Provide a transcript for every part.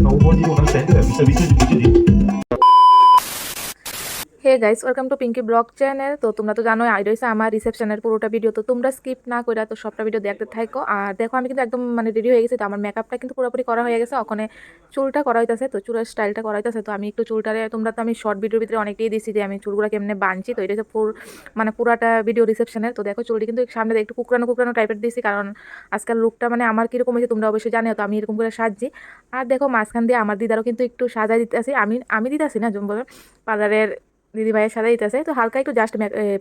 Não vou dizer o um hand-stand, é vista-vista de vídeo ali. Guys welcome to Pinky blog channel তো তোমরা তো জানোই, I রয়েছে আমার রিসেপশনের পুরোটা ভিডিও তো তোমরা স্কিপ না করে তো সবটা ভিডিও দেখতে থাকো আর দেখো, আমি কিন্তু একদম মানে রেডি হয়ে গেছি, তো আমার মেকআপটা কিন্তু পুরোপুরি করা হয়ে গেছে। ওখানে চুলটা করা হইতেছে, তো চুলের স্টাইলটা করা হইতেছে। তো আমি একটু চুলটারে, তোমরা তো আমি শর্ট ভিডিওর ভিতরে অনেকটাই দিছি যে আমি চুলগুলো কেমনে বানছি। তো এটা হচ্ছে পুর মানে পুরাটা ভিডিও রিসেপশনের তো দেখো, চুলটি কিন্তু সামনে একটু কুকরানো কুকরানো টাইপের দিয়েছি কারণ আজকাল লুকটা মানে আমার কীরকম হয়েছে তোমরা অবশ্যই জানো তো আমি এরকম করে সাজছি। আর দেখো, মাঝখান দিয়ে আমার দিদারও কিন্তু একটু সাজাই দিতে আসি আমি আমি দিতেছি না যেমন পার্লারের দিদি ভাইয়ের সাথে দিতেছে। তো হালকা একটু জাস্ট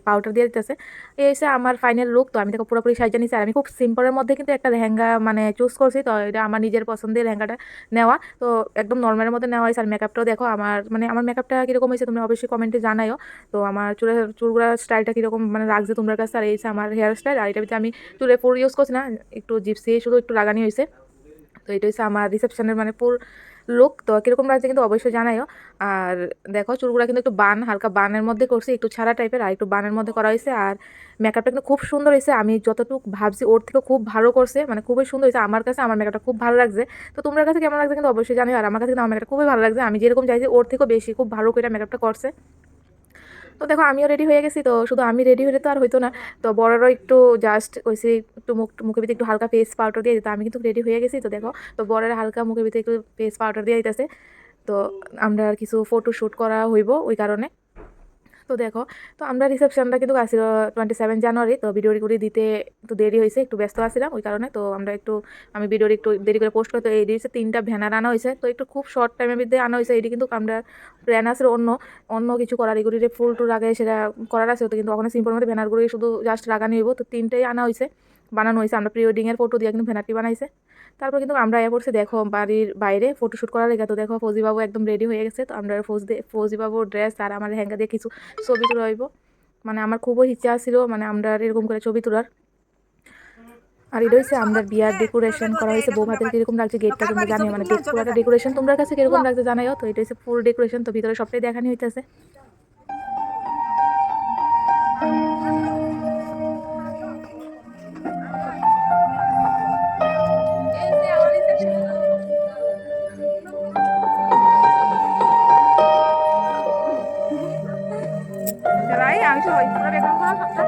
পাউডার দিয়ে দিতেছে। এই হচ্ছে আমার ফাইনাল লুক তো আমি তাকে পুরোপুরি সাজিয়ে নিচ্ছি আর আমি খুব সিম্পলের মধ্যে কিন্তু একটা লেহেঙ্গা মানে চুজ করছি। তো এটা আমার নিজের পছন্দের লেহেঙ্গাটা নেওয়া। তো একদম নর্মালের মধ্যে নেওয়া হয়েছে। আর মেকআপটাও দেখো, আমার মানে আমার মেকআপটা কীরকম হয়েছে তোমরা অবশ্যই কমেন্টে জানাইও। তো আমার চুলের চুলগুলা স্টাইলটা কীরকম মানে লাগছে তোমার কাছে? আর এই আমার হেয়ার স্টাইল আর এটা আমি চুলে ফুল ইউজ করছি না। একটু জিপসি শুধু একটু লাগানি হয়েছে তো এটা হচ্ছে আমার রিসেপশনের মানে পুর লোক তো কীরকম লাগছে কিন্তু অবশ্যই জানাইও। আর দেখো, চুলগুলো কিন্তু একটু বান, হালকা বানের মধ্যে করছি, একটু ছাড়া টাইপের আর একটু বানের মধ্যে করা হয়েছে। আর মেকআপটা কিন্তু খুব সুন্দর হয়েছে। আমি যতটুকু ভাবছি, ওর থেকে খুব ভালো করছে। মানে খুবই সুন্দর হয়েছে। আমার কাছে আমার মেকআপটা খুব ভালো লাগছে। তো তোমার কাছে কেমন লাগছে কিন্তু অবশ্যই জানিও। আর আমার কাছে কিন্তু আমার মেকআপটা খুবই ভালো লাগছে। আমি যেরকম চাইছি, ওর থেকেও বেশি খুব ভালো করে মেকআপটা করছে। তো দেখো আমিও রেডি হয়ে গেছি, তো শুধু আমি রেডি হলে তো আর হইতো না। তো বড়রাও একটু জাস্ট ওইসে একটু মুখ, মুখের ভিতরে একটু হালকা ফেস পাউডার দিয়ে দিত, আমি কিন্তু রেডি হয়ে গেছি, তো দেখো, তো বড়ের হালকা মুখের ভিতরে একটু ফেস পাউডার দিয়ে দিতেছে। তো আমরা আর কিছু ফটো শ্যুট করা হইব ওই কারণে। তো দেখো, তো আমরা রিসেপশনটা কিন্তু আসছিল টোয়েন্টি সেভেন জানুয়ারি তো ভিডিও করে দিতে একটু দেরি হয়েছে, একটু ব্যস্ত আসছিলাম ওই কারণে, তো আমরা একটু, আমি ভিডিওর একটু দেরি করে পোস্ট করতে এই হচ্ছে তিনটা ভ্যানার আনা হয়েছে, তো একটু খুব শর্ট টাইমের মধ্যে আনা হয়েছে এটি কিন্তু আমরা প্ল্যান আছে অন্য অন্য কিছু করার, এগুলি ফুল টুল আগে সেটা করার আছে, তো কিন্তু ওখানে সিম্পল মধ্যে ভ্যানারগুলি শুধু জাস্ট লাগানো হইব, তো তিনটাই আনা হয়েছে। বানানো হয়েছে। আমরা প্রি ওয়েডিংয়ের ফটো দিয়ে কিন্তু ভ্যানারটি বানাইছে। তারপর কিন্তু আমরা এ করছি, দেখো বাড়ির বাইরে ফটোশ্যুট করার লেগে। তো দেখো ফৌজিবাবু একদম রেডি হয়ে গেছে। তো আমরা ফৌজ দিয়ে ফৌজিবাবুর ড্রেস আর আমার লেহেঙ্গা দিয়ে কিছু ছবি তুলে হইব মানে আমার খুবই ইচ্ছা ছিল মানে আমরা এরকম করে ছবি তোলার। আর এটা হচ্ছে আমরা বিয়ার ডেকোরেশন করা হয়েছে। বউ ভাতের কীরকম লাগছে গেটটা তোমরা জানিও। মানে ডেকোরেশন তোমার কাছে কীরকম লাগছে জানাইও। তো এটা হচ্ছে ফুল ডেকোরেশন তো ভিতরে সবটাই দেখানি হইতেছে। Đấy, ăn rồi, nó đẹp không hết hả?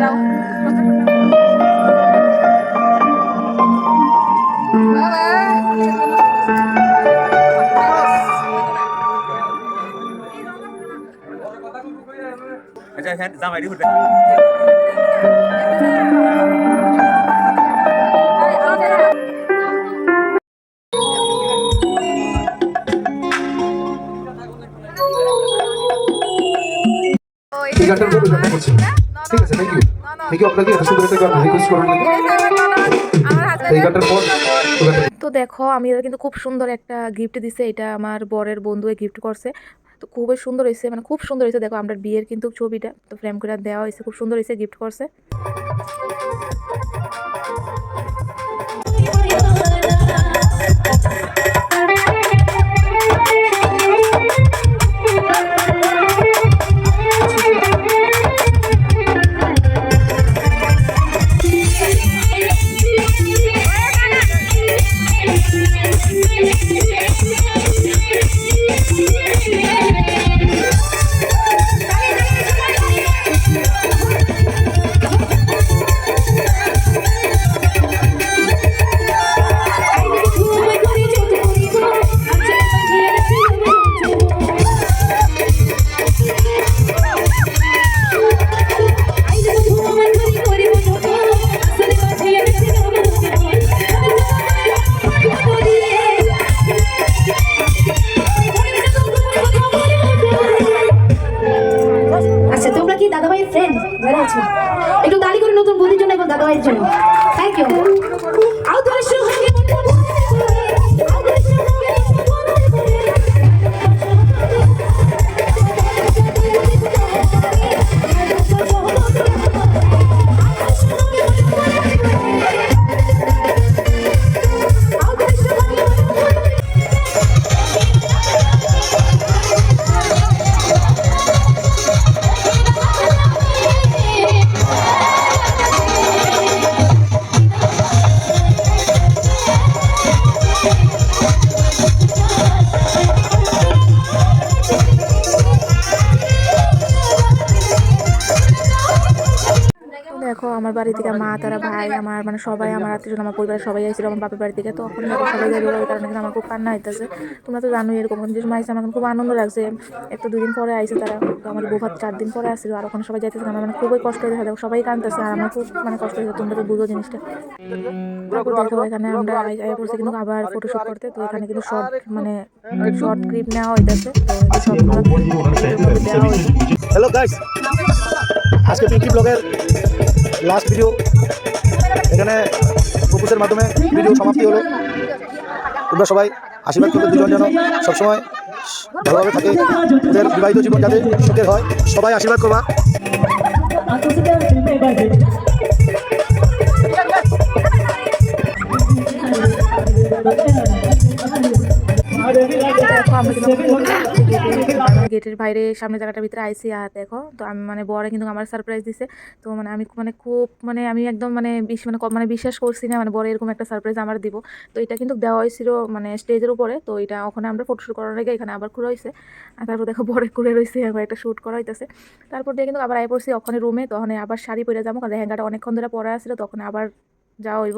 Đâu? আচ্ছা এখানে জামাই উঠবে গানটার ঠিক আছে থ্যাংক ইউ থ্যাংক ইউ আপনাকে এত সুন্দর একটা গান রিকোয়েস্ট করার জন্য। তো দেখো, আমি এটা কিন্তু খুব সুন্দর একটা গিফট দিছে। এটা আমার বরের বন্ধুয়ে গিফট করছে। তো খুবই সুন্দর হয়েছে মানে খুব সুন্দর হয়েছে। দেখো আমরা বিয়ের কিন্তু ছবিটা, তো ফ্রেম করে দেওয়া হয়েছে। খুব সুন্দর হয়েছে গিফট করছে। বাড়ি থেকে মা, তারা ভাই, আমার মানে সবাই, আমার আত্মীয় আমার পরিবারের সবাই আইছিল, আমার বাপের বাড়ি থেকে তখন সবাই যাবে কারণে কিন্তু আমার খুব কান্না হইতেছে। তোমরা তো জানোই এরকম যে সময় আমার খুব আনন্দ লাগছে। এক তো দুদিন পরে আইসে তারা আমার বৌভাত চার দিন পরে আসছিল, আর ওখানে সবাই যাইতেছে আমার মানে খুবই কষ্ট হয়েছে সবাই কান্দতেছে আর আমার খুব মানে কষ্ট হয়েছে তোমরা তো বুঝো জিনিসটা। এখানে আমরা আই করছি কিন্তু আবার ফটোশুট করতে, তো এখানে কিন্তু শর্ট মানে শর্ট ক্লিপ নেওয়া হইতেছে। হ্যালো গাইস আজকে পিঙ্কি ব্লগের লাস্ট ভিডিও এখানে ফোকাসের মাধ্যমে ভিডিও সমাপ্তি হলো। তোমরা সবাই আশীর্বাদ করবে দুজন যেন সবসময় ভালোভাবে থাকে, ওদের বিবাহিত জীবন যাতে সুখের হয়। সবাই আশীর্বাদ করবা। দেখো আমরা কিন্তু গেটের- বাইরে সামনে জায়গাটার ভিতরে আইসি, আর দেখো, তো আমি মানে বড় কিন্তু আমার সারপ্রাইজ দিছে। তো মানে আমি মানে খুব মানে আমি একদম মানে বিশ মানে মানে বিশ্বাস করছি না মানে বড় এরকম একটা সারপ্রাইজ আমার দিব। তো এটা কিন্তু দেওয়া হয়েছিল মানে স্টেজের উপরে, তো এটা ওখানে আমরা ফটোশুট করার আগে এখানে আবার খুলে হয়েছে আর তারপর দেখো বড় খুলে রয়েছে একবার একটা শ্যুট করা হইতেছে তারপর দিয়ে কিন্তু আবার আই পড়ছি ওখানে রুমে তখন আবার শাড়ি পরে যাব, কারণ লেহেঙ্গাটা অনেকক্ষণ ধরে পরে আসছিল তখন আবার যাওয়া হইব।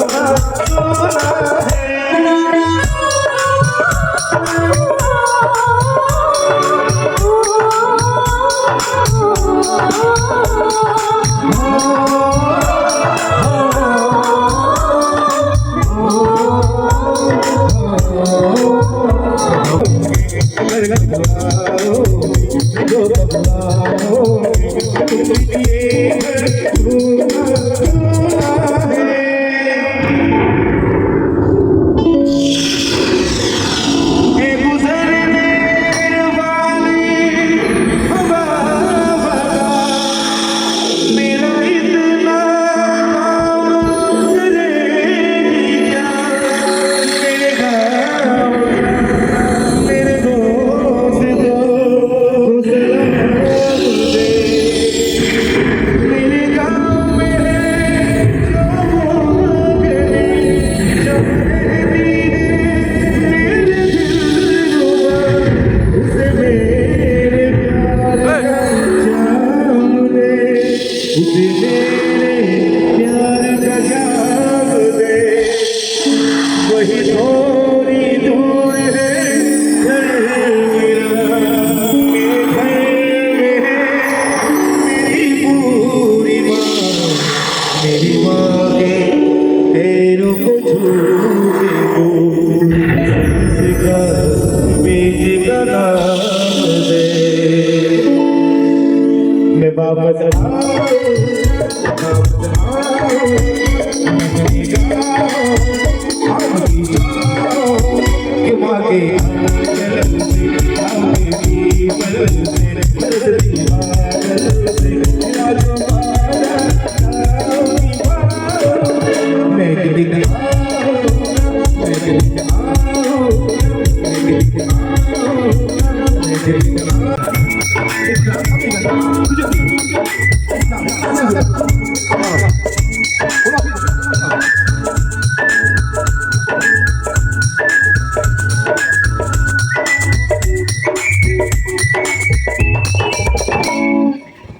You.